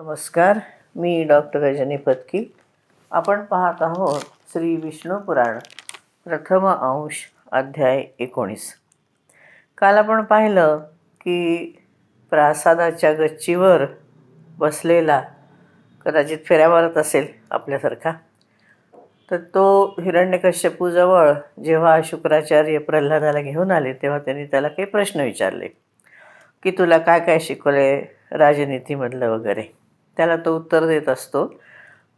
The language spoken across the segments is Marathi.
नमस्कार मी डॉक्टर रजनी पत्की. आपण पाहत आहोत श्री विष्णू पुराण प्रथम अंश अध्याय एकोणीस. काल आपण पाहिलं की प्रासादाच्या गच्चीवर बसलेला कदाचित फेऱ्या मारत असेल आपल्यासारखा तर तो हिरण्यकश्यपूजवळ जेव्हा शुक्राचार्य प्रल्हादाला घेऊन आले तेव्हा त्यांनी त्याला काही प्रश्न विचारले की तुला काय काय शिकवले राजनीतीमधलं वगैरे? त्याला तो उत्तर देत असतो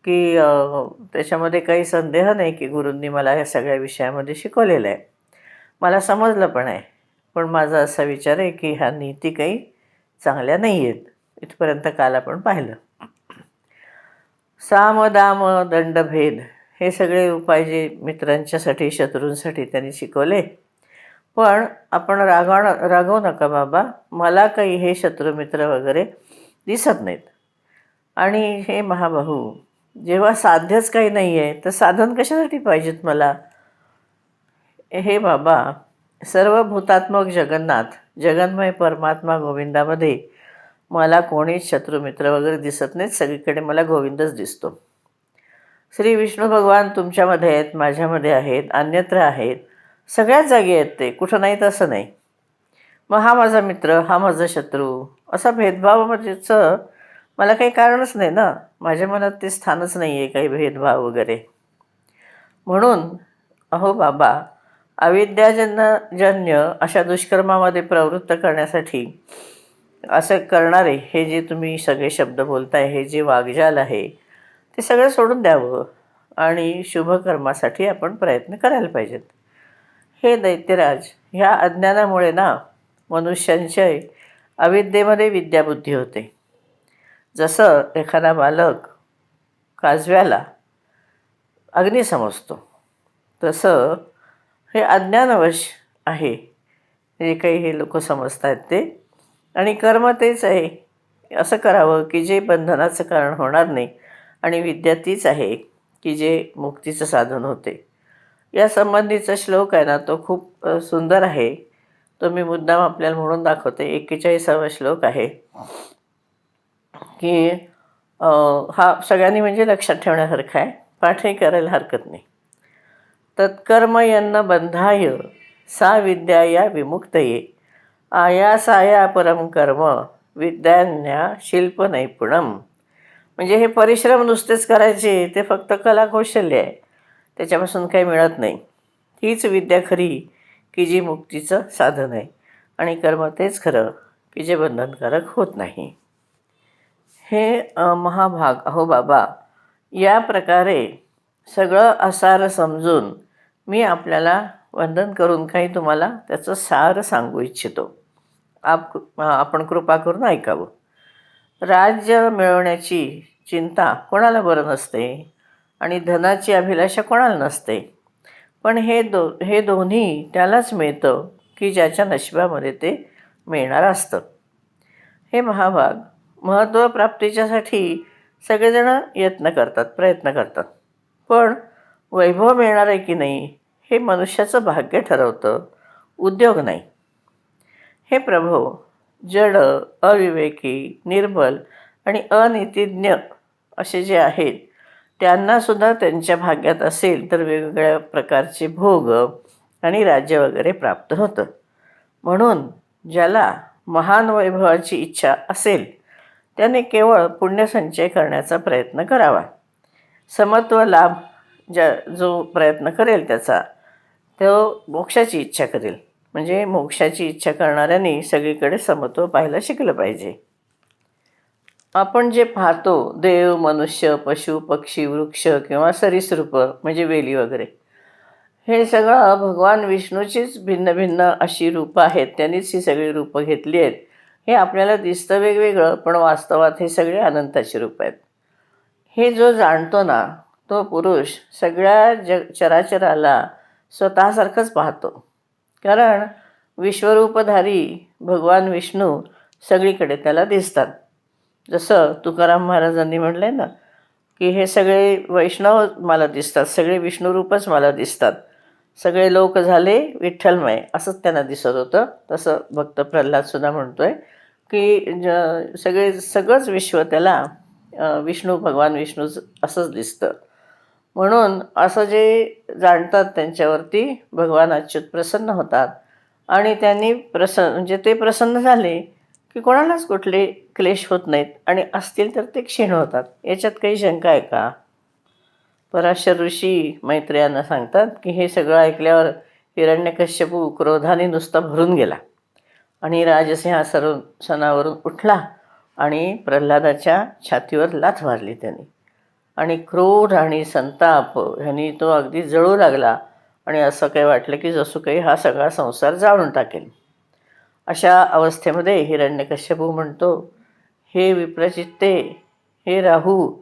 की त्याच्यामध्ये काही संदेह नाही की गुरूंनी मला ह्या सगळ्या विषयामध्ये शिकवलेलं आहे. मला समजलं पण आहे पण माझा असा विचार आहे की ह्या नीती काही चांगल्या नाही आहेत. इथपर्यंत काल आपण पाहिलं. साम दाम दंडभेद हे सगळे उपाय जे मित्रांच्यासाठी शत्रूंसाठी त्यांनी शिकवले. पण आपण रागवण रागवू नका बाबा मला काही हे शत्रुमित्र वगैरे दिसत नाहीत. आणि हे महाबाहू जेव्हा साध्यच काही नाही आहे तर साधन कशासाठी पाहिजेत मला? हे बाबा सर्व भूतात्मक जगन्नाथ जगन्मय परमात्मा गोविंदामध्ये मला कोणीच शत्रुमित्र वगैरे दिसत नाहीत सगळीकडे मला गोविंदच दिसतो. श्री विष्णू भगवान तुमच्यामध्ये आहेत माझ्यामध्ये आहेत अन्यत्र आहेत सगळ्याच जागी आहेत ते कुठं नाहीत असं नाही. मग हा माझा मित्र हा माझा शत्रू असा भेदभाव म्हणजे मला काही कारणच नाही ना. माझ्या मनात ते स्थानच नाही आहे काही भेदभाव वगैरे. म्हणून अहो बाबा अविद्याजन्यजन्य अशा दुष्कर्मामध्ये प्रवृत्त करण्यासाठी असं करणारे हे जे तुम्ही सगळे शब्द बोलताय हे जे वागजाल आहे ते सगळं सोडून द्यावं आणि शुभकर्मासाठी आपण प्रयत्न करायला पाहिजेत. हे दैत्यराज ह्या अज्ञानामुळे ना मनुष्यांच्या अविद्येमध्ये विद्याबुद्धी होते. जसं एखादा बालक काजव्याला अग्नी समजतो तसं हे अज्ञानवश आहे. जे काही हे लोक समजत आहेत ते. आणि कर्म तेच आहे. असं करावं की जे बंधनाचं कारण होणार नाही. आणि विद्या तीच आहे की जे मुक्तीचं साधन होते. या संबंधीचा श्लोक आहे ना तो खूप सुंदर आहे. तो मी मुद्दाम आपल्याला म्हणून दाखवते. एक्केचाळीसावा श्लोक आहे. की हा सगळ्यांनी म्हणजे लक्षात ठेवण्यासारखा आहे. पाठही करायला हरकत नाही. तत्कर्म यांना बंधाय सा विद्या या विमुक्तये. आयासाया परम कर्म विद्यान्या शिल्प नैपुणम. म्हणजे हे परिश्रम नुसतेच करायचे ते फक्त कलाकौशल्य आहे. त्याच्यापासून काही मिळत नाही. हीच विद्या खरी की जी मुक्तीचं साधन आहे. आणि कर्म तेच खरं की जे बंधनकारक होत नाही. हे महाभाग. अहो बाबा या प्रकारे सगळं असार समजून मी आपल्याला वंदन करून काही तुम्हाला त्याचं सार सांगू इच्छितो. आप आपण कृपा करून ऐकावं. राज्य मिळवण्याची चिंता कोणाला बरं नसते? आणि धनाची अभिलाषा कोणाला नसते? पण हे दो हे दोन्ही त्यालाच मिळतं की ज्याच्या नशिबामध्ये ते मिळणार असतं. हे महाभाग महत्त्व प्राप्तीच्यासाठी सगळेजणं यत्न करतात प्रयत्न करतात. पण वैभव मिळणार आहे की नाही हे मनुष्याचं भाग्य ठरवतं उद्योग नाही. हे प्रभो जड अविवेकी निर्बल आणि अनितिज्ञ असे जे आहेत त्यांनासुद्धा त्यांच्या भाग्यात असेल तर वेगवेगळ्या प्रकारचे भोग आणि राज्य वगैरे प्राप्त होतं. म्हणून ज्याला महान वैभवाची इच्छा असेल त्याने केवळ पुण्यसंचय करण्याचा प्रयत्न करावा. समत्व लाभ ज्या जो प्रयत्न करेल त्याचा तो मोक्षाची इच्छा करेल. म्हणजे मोक्षाची इच्छा करणाऱ्यांनी सगळीकडे समत्व पाहायला शिकलं पाहिजे. आपण जे पाहतो देव मनुष्य पशु पक्षी वृक्ष किंवा सरीसृप म्हणजे वेली वगैरे हे सगळं भगवान विष्णूचीच भिन्न भिन्न अशी रूपं आहेत. त्यांनीच ही सगळी रूपं घेतली आहेत. हे आपल्याला दिसतं वेगवेगळं पण वास्तवात हे सगळे अनंताचे रूप आहेत. हे जो जाणतो ना तो पुरुष सगळ्या जग चराचराला स्वतःसारखंच पाहतो. कारण विश्वरूपधारी भगवान विष्णू सगळीकडे त्याला दिसतात. जसं तुकाराम महाराजांनी म्हणलं आहे ना की हे सगळे वैष्णव मला दिसतात सगळे विष्णुरूपच मला दिसतात. सगळे लोक झाले विठ्ठलमय असंच त्यांना दिसत होतं. तसं भक्त प्रल्हादसुद्धा म्हणतो आहे की ज सगळे सगळंच विश्व त्याला विष्णू भगवान विष्णूच असंच दिसतं. म्हणून असं जे जाणतात त्यांच्यावरती भगवान अच्युत प्रसन्न होतात. आणि त्यांनी प्रसन्न म्हणजे ते प्रसन्न झाले की कोणालाच कुठले क्लेश होत नाहीत आणि असतील तर ते क्षीण होतात. याच्यात काही शंका आहे का? पराशर ऋषी मैत्रियांना सांगतात की हे सगळं ऐकल्यावर हिरण्यकश्यपू क्रोधाने नुसता भरून गेला. आणि राजसिंहासरून सणावरून उठला आणि प्रल्हादाच्या छातीवर लाथ मारली त्याने. आणि क्रोध आणि संताप ह्यांनी तो अगदी जळू लागला आणि असं काही वाटलं की जसं काही हा सगळा संसार जाळून टाकेल. अशा अवस्थेमध्ये हिरण्यकश्यपू म्हणतो हे विप्रचित्ते हे राहू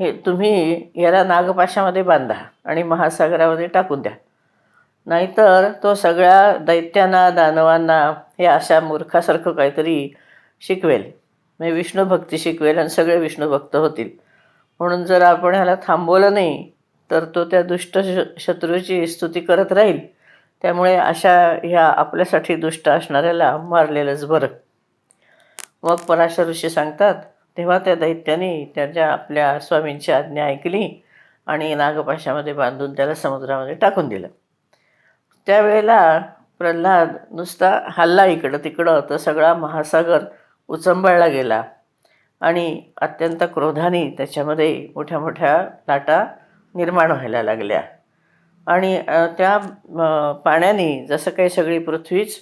हे तुम्ही याला नागपाशामध्ये बांधा आणि महासागरामध्ये टाकून द्या. नाहीतर तो सगळ्या दैत्यांना दानवांना हे अशा मूर्खासारखं काहीतरी शिकवेल. म्हणजे विष्णुभक्ती शिकवेल आणि सगळे विष्णू भक्त होतील. म्हणून जर आपण ह्याला थांबवलं नाही तर तो त्या दुष्ट श शत्रूची स्तुती करत राहील. त्यामुळे अशा ह्या आपल्यासाठी दुष्ट असणाऱ्याला मारलेलंच बरं. मग पराशर ऋषी सांगतात तेव्हा त्या दैत्याने त्याच्या आपल्या स्वामींची आज्ञा ऐकली आणि नागपाशामध्ये बांधून त्याला समुद्रामध्ये टाकून दिलं. त्यावेळेला प्रल्हाद नुसता हल्ला इकडं तिकडं तर सगळा महासागर उचंबळला गेला आणि अत्यंत क्रोधाने त्याच्यामध्ये मोठ्या मोठ्या लाटा निर्माण व्हायला लागल्या. आणि त्या पाण्याने जसं काही सगळी पृथ्वीच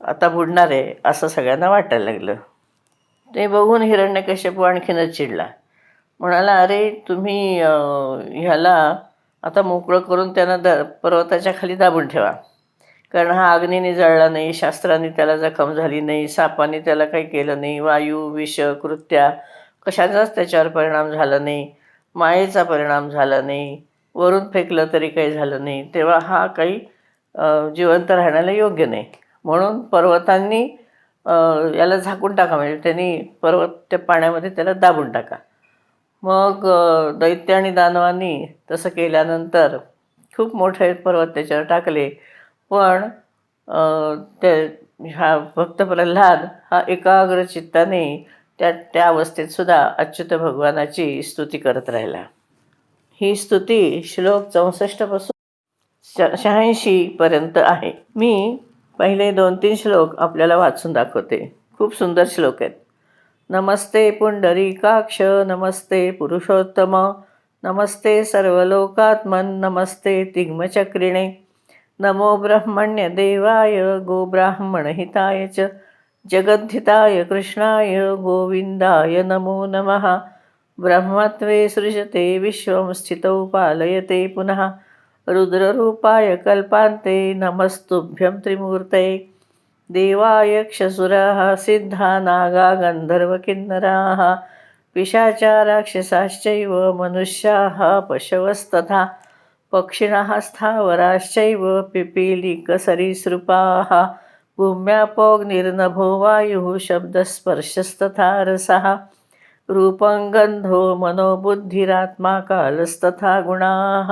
आता बुडणार आहे असं सगळ्यांना वाटायला लागलं. ते बघून हिरण्यकश्यपू आणखीनच चिडला. म्हणाला अरे तुम्ही ह्याला आता मोकळं करून त्यांना द पर्वताच्या खाली दाबून ठेवा. कारण हा अग्नीने जळला नाही शास्त्राने त्याला जखम झाली नाही सापाने त्याला काही केलं नाही वायू विष कृत्या कशाचाच त्याच्यावर परिणाम झाला नाही मायेचा परिणाम झाला नाही वरून फेकलं तरी काही झालं नाही तेव्हा हा काही जिवंत राहण्याला योग्य नाही. म्हणून पर्वतांनी याला झाकून टाका म्हणजे त्यांनी पर्वत त्या पाण्यामध्ये त्याला दाबून टाका. मग दैत्य आणि दानवांनी तसं केल्यानंतर खूप मोठे पर्वत त्याच्यावर टाकले. पण ते ह्या भक्त प्रल्हाद हा एकाग्र चित्ताने त्या त्या अवस्थेतसुद्धा अच्युत भगवानाची स्तुती करत राहिला. ही स्तुती श्लोक चौसष्टपासून श शहाऐंशीपर्यंत आहे. मी पहिले दोन तीन श्लोक आपल्याला वाचून दाखवते. खूप सुंदर श्लोक आहेत. नमस्ते पुंडरीकाक्ष नमस्ते पुरुषोत्तम नमस्ते सर्वलोकात्मन नमस्ते तिग्मचक्रिणे नमो ब्रह्मण्य देवाय गोब्राह्मणहिताय च जगद्धिताय कृष्णाय गोविंदाय नमो नमः ब्रह्मत्वे सृजते विश्वं स्थितौ पालयते पुनः रुद्ररूपाय कल्पान्ते नमस्तुभ्यं त्रिमूर्तये देवाय क्षसुराः सिद्धा नागा गन्धर्वकिन्नराः पिशाचा राक्षसाश्चैव मनुष्याः पशवस्तथा पक्षिणः स्थावराश्चैव पिपीलिकसरीसृपाः भूम्यापोग्निर्नभो वायुः शब्दस्पर्शस्तथा रसः रूपं गन्धो मनोबुद्धिरात्मा कालस्तथा गुणाः।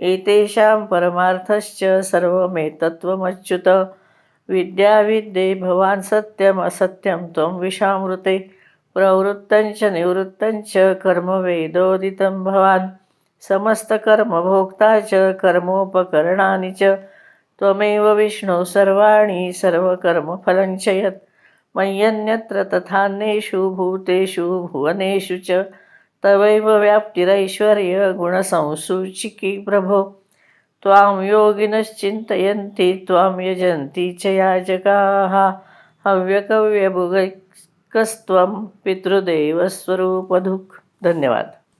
एतेषां परमार्थश्च सर्वमेतत्त्वमच्युत। विद्याविद्ये भवान् सत्यम् असत्यं त्वं विषामृते। प्रवृत्तञ्च निवृत्तञ्च कर्मवेदोदितं भवान्। समस्तकर्मभोक्ता च कर्मोपकरणानि च। त्वमेव विष्णो सर्वाणि सर्वकर्मफलं च यत्। मय्यन्यत्र तथान्येषु भूतेषु भुवनेषु च। तवैव व्याप्तिरैश्वर्य गुणसंसूचिकी प्रभो। त्वां योगिनश्चिन्तयन्ति त्वां यजन्ति च याजकाः। हव्यकव्यभुगैकस्त्वं पितृदेवस्वरूपधुक् धन्यवाद।